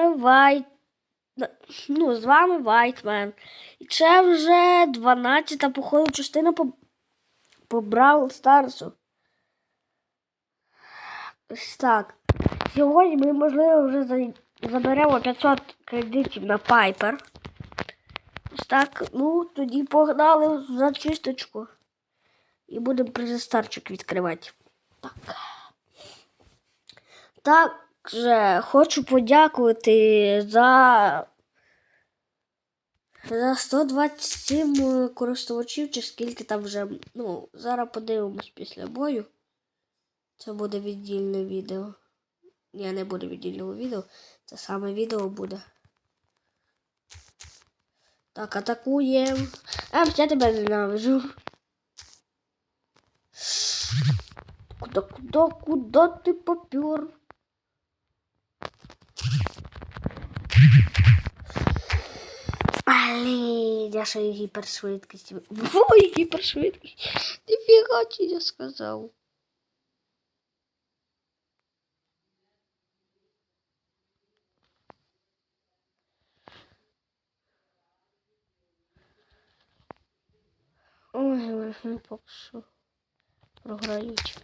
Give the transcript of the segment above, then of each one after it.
вами Вайт. Ну, з вами Вайтмен. І це вже 12-та походу частина по, по Бравл Старсу. Ось так. Сьогодні ми, можливо, вже заберемо 500 кредитів на Пайпер. Ось так. Ну, тоді погнали в зачисточку. І будемо презистарчик відкривати. Так. Також хочу подякувати за, за 127 користувачів, чи скільки там вже. Ну, зараз подивимось після бою. Це буде віддільне відео. Ні, не буде віддільного відео. Це саме відео буде. Так, атакуємо. А, я тебе ненавижу. Куда, куда, куда ты попер? Блін, я ще й гіпершвидкість. Ой, гіпершвидкість. Ніфіга чи я сказав. Ой, вони поки програють.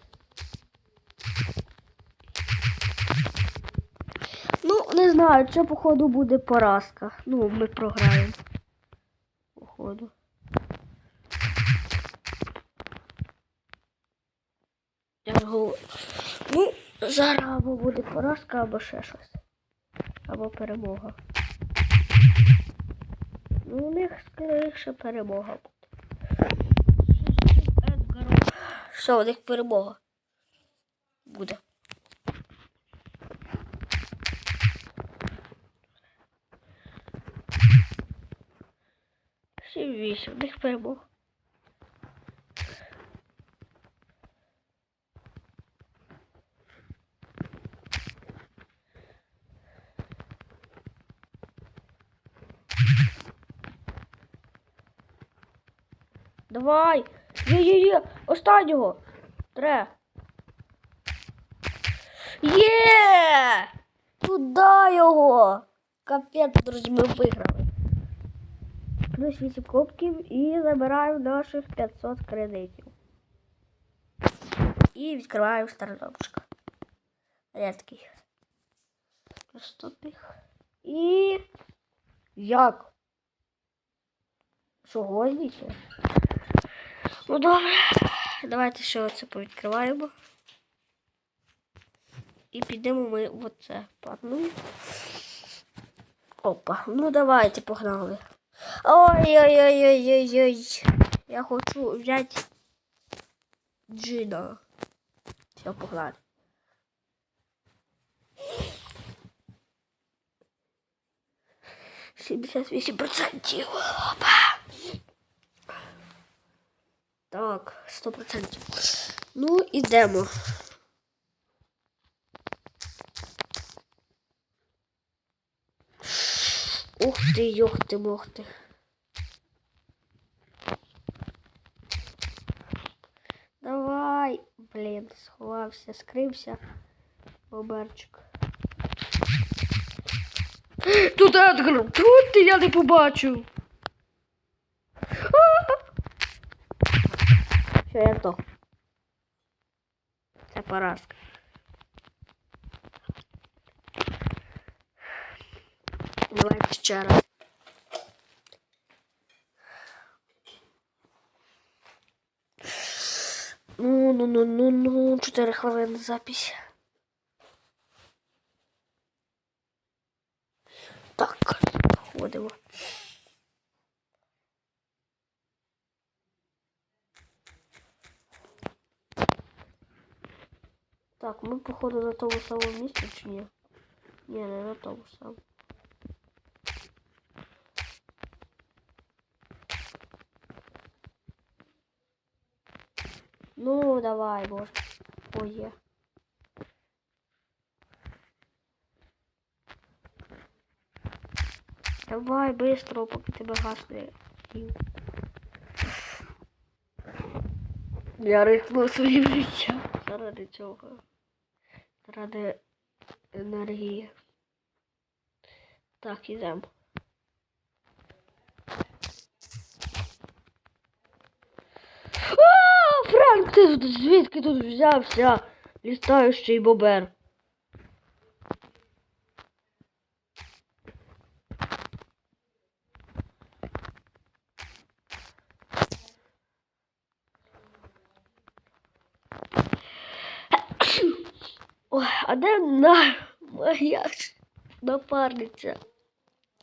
Ну, не знаю, це походу буде поразка. Ну, ми програємо. Походу. Я говорю. Ну, зараз або буде поразка, або ще щось. Або перемога. Ну, у них скоріше перемога буде. Все, у них перемога. Буде. Сім вісім, у них перемога. Давай! Є-є-є! Останнього! Тре! Є! Туда його! Капець, друзі, ми виграли. Плюс 8 кубків і забираю наших 500 кредитів. І відкриваю стартапчик. Рядкий. Простотних. І. Як? Чого звідси? Ну добре. Давайте ще оце повідкриваємо. І підемо ми в оце. Опа. Ну давайте погнали. Ой-ой-ой-ой-ой-ой. Я хочу взяти джина. Все, погнали. Сімдесят вісім процентів. Опа. Так, сто процентів. Ну, ідемо. Ти, йох ти, мох ти. Давай, блін, сховався, скрився. Боберчик. Тут Едгар! Тут ти я не побачив. Що я то? Це поразка. Давайте ще раз. Ну, ну, ну, ну, ну, 4 хвилини запись. Так, ходимо. Так, ми походу на тому самому місці чи ні? Ні, не на тому самому. Ну, давай, боже. Ой, є. Давай, быстро, поки тебе гасне. Я рискну своїм життям заради цього. Заради енергії. Так, ідемо. А, Франк, ти тут звідки тут взявся? Літаючий бобер. А де на моя напарниця?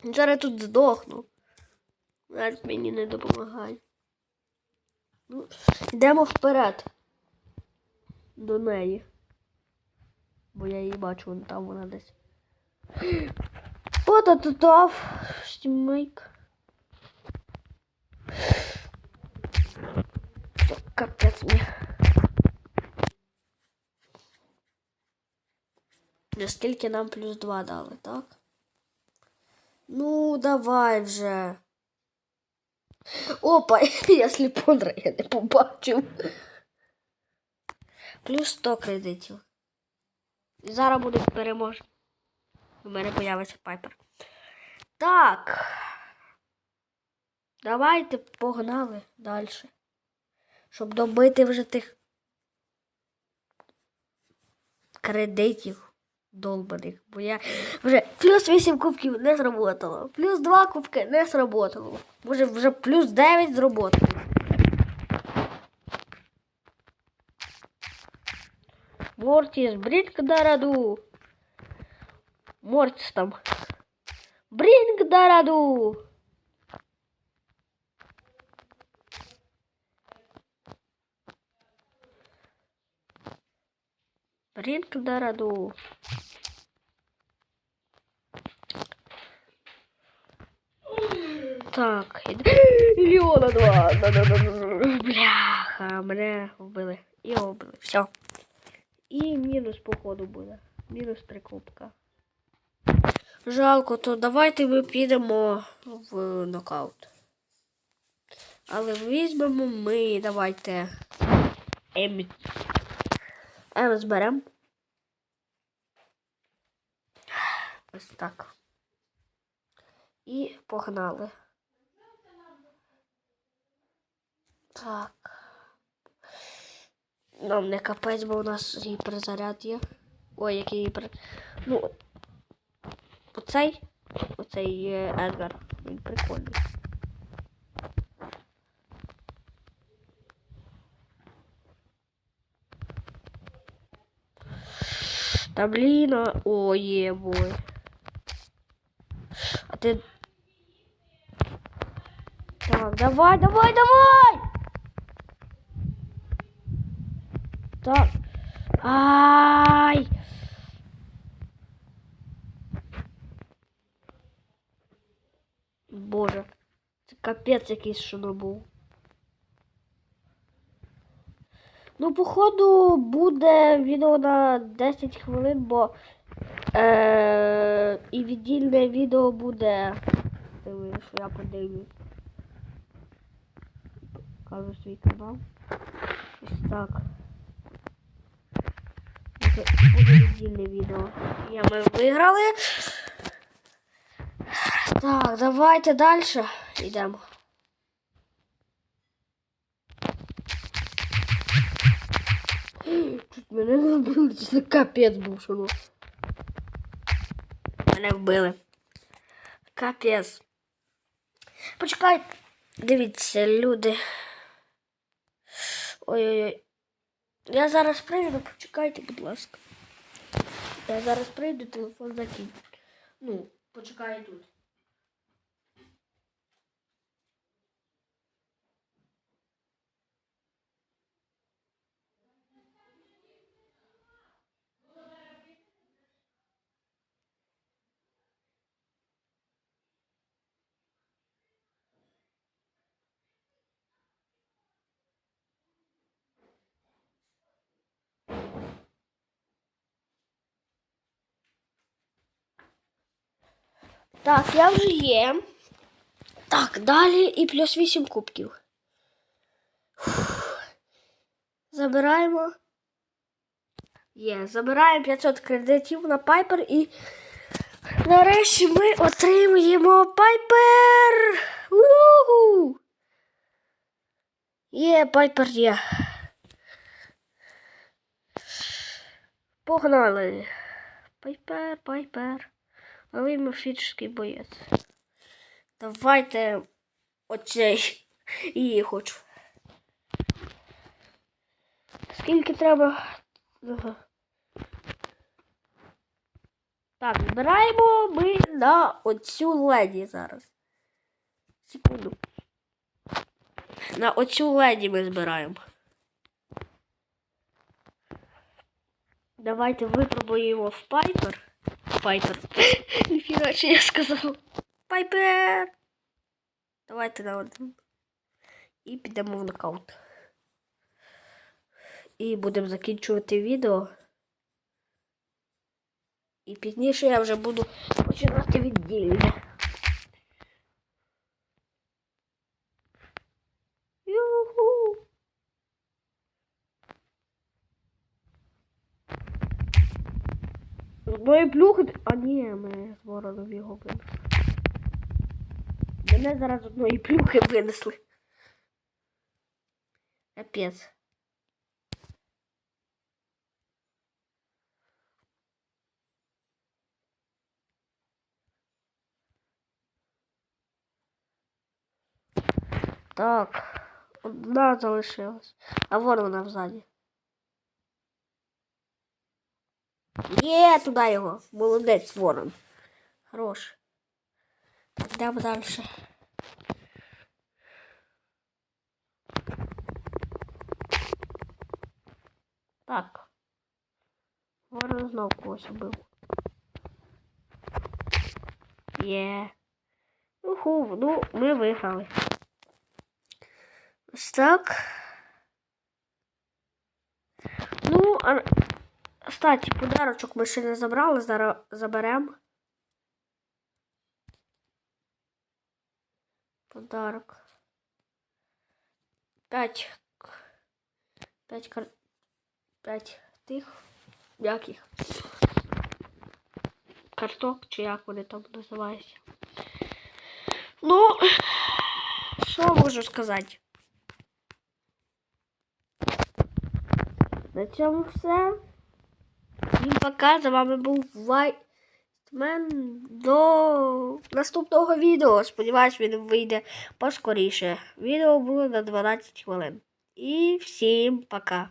Зараз тут здохну. Навіть мені не допомагай. Ну, йдемо вперед. До неї. Бо я її бачу, вон там вона десь. От. Стімейк. Капець мені. Наскільки нам плюс 2 дали, так? Ну, давай вже. Опа, я сліпондра, я не побачив. Плюс 100 кредитів. Зараз буде переможний. У мене появиться пайпер. Так. Давайте погнали далі. Щоб добити вже тих кредитів долбаних. Бо я вже плюс 8 кубків не зработало. Плюс 2 кубки не зработало. Може вже плюс 9 зработало. Мортіс, брінк дараду. Мортіс там. Брінк дараду. Брінк дараду. Так. Ліона 2. Да-да-да-да. Бляха, мене вбили. Його вбили. Все. І мінус, походу, буде. Мінус три кубка. Жалко, то давайте ми підемо в нокаут. Але візьмемо ми, давайте. Ем. Ем зберемо. Ось так. І погнали. Так. Нам не капець, бо у нас гіперзаряд є. Ой, який гіпер. Ну. Оцей. Оцей Едгар. Він прикольний. Та блін, а- о, є бой. А ти. Так, давай, давай, давай! Так. Ай! Боже, це капець якийсь що був. Ну, походу, буде відео на 10 хвилин, бо е- і віддільне відео буде. Що я подивлюсь. Покажу свій канал. Ось так. Буде віддільне відео. Я ми виграли. Так, давайте далі йдемо. Чуть мене вбили, це капець був, що ну. Мене вбили. Капець. Почекайте. Дивіться, люди. Ой-ой-ой. Я зараз прийду, почекайте, будь ласка. Я зараз прийду, телефон закинь. Ну, почекай тут. Так, я вже є. Так, далі і плюс 8 кубків. Забираємо. Є, забираємо 500 кредитів на Пайпер і Нарешті ми отримуємо пайпер. Уху! Є, пайпер є. Погнали. Пайпер, пайпер. Але міфічний боєць. Давайте оцей. Її хочу. Скільки треба? Так, збираємо ми на оцю леді зараз. Секунду. На оцю леді ми збираємо. Давайте випробуємо в Пайпер. Пайпер. Нифига, что я сказав. Пайпер. Давайте на один. І підемо в нокаут. І будемо закінчувати відео. І пізніше я вже буду починати відділення. Мої плюхи. А ні, ми вороном його винесли. Мене зараз одної плюхи винесли. Капець. Так, одна залишилась. А вон вона взаді. Є, туди його. Молодець, ворон. Хорош. Йдемо далі. Так. Ворон знов когось убив. Є. Уху, ну, ми виграли. Ось так. Ну, а... Кстати, подарочок ми ще не забрали, зараз заберемо. Подарок. П'ять. П'ять кар... П'ять тих. Яких? Карток, чи як вони там називаються. Ну, що можу сказати? На цьому все. Пока. З вами був Вайтмен. До наступного відео. Сподіваюсь, він вийде поскоріше. Відео було на 12 хвилин. І всім пока.